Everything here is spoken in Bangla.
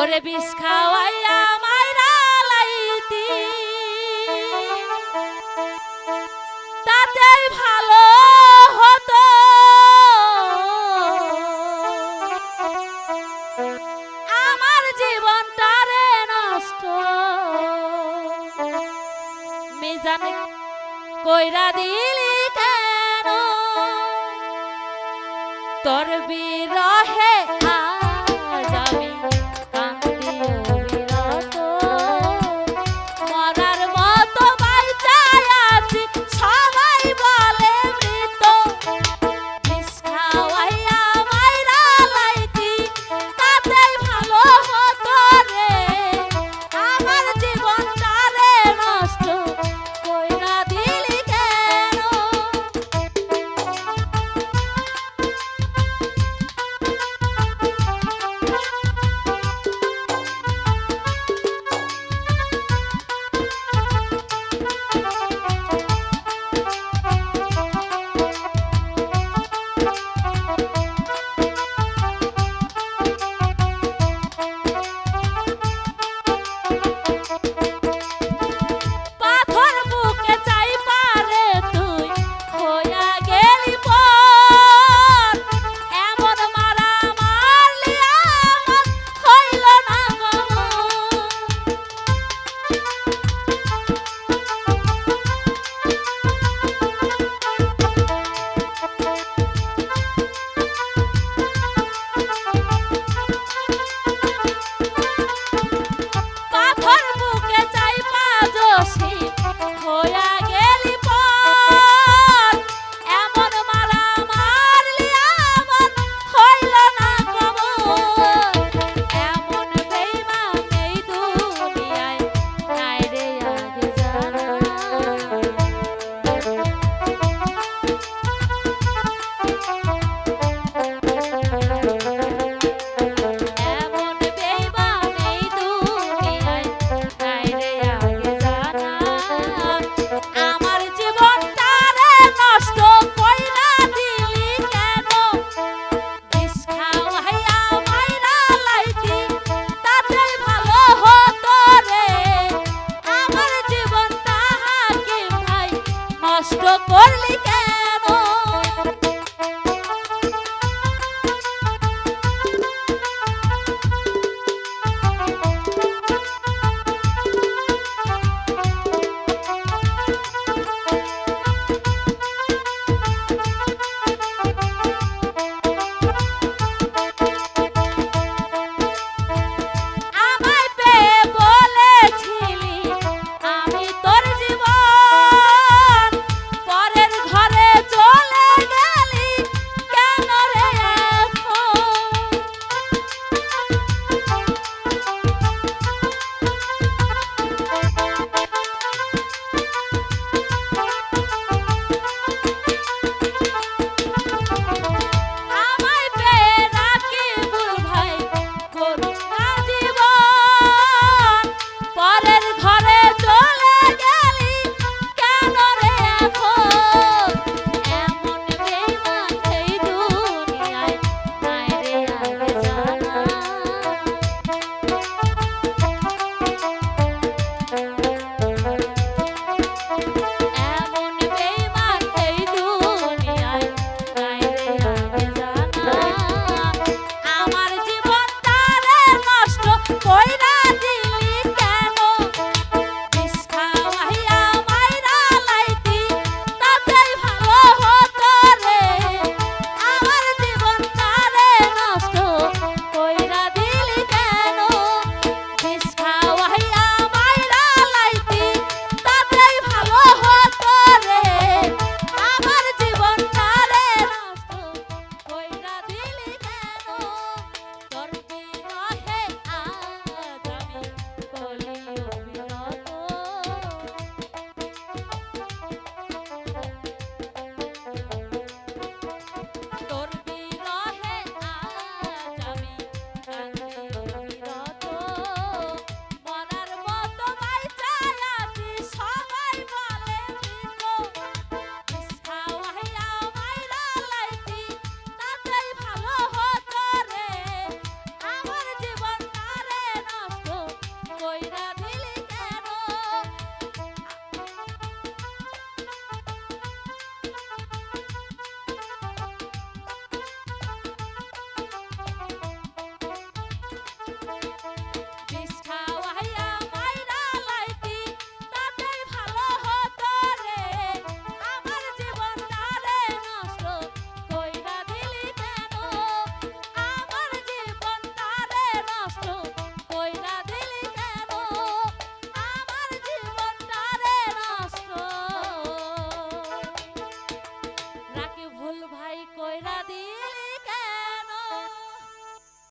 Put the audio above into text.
ওরে বিষ খাওয়াইয়া মাইরা লাইতি। তাতেই ভালো হতো। আমার জীবনটারে নষ্ট। মিজান কইরা দিলি কেন? তোর বিরহে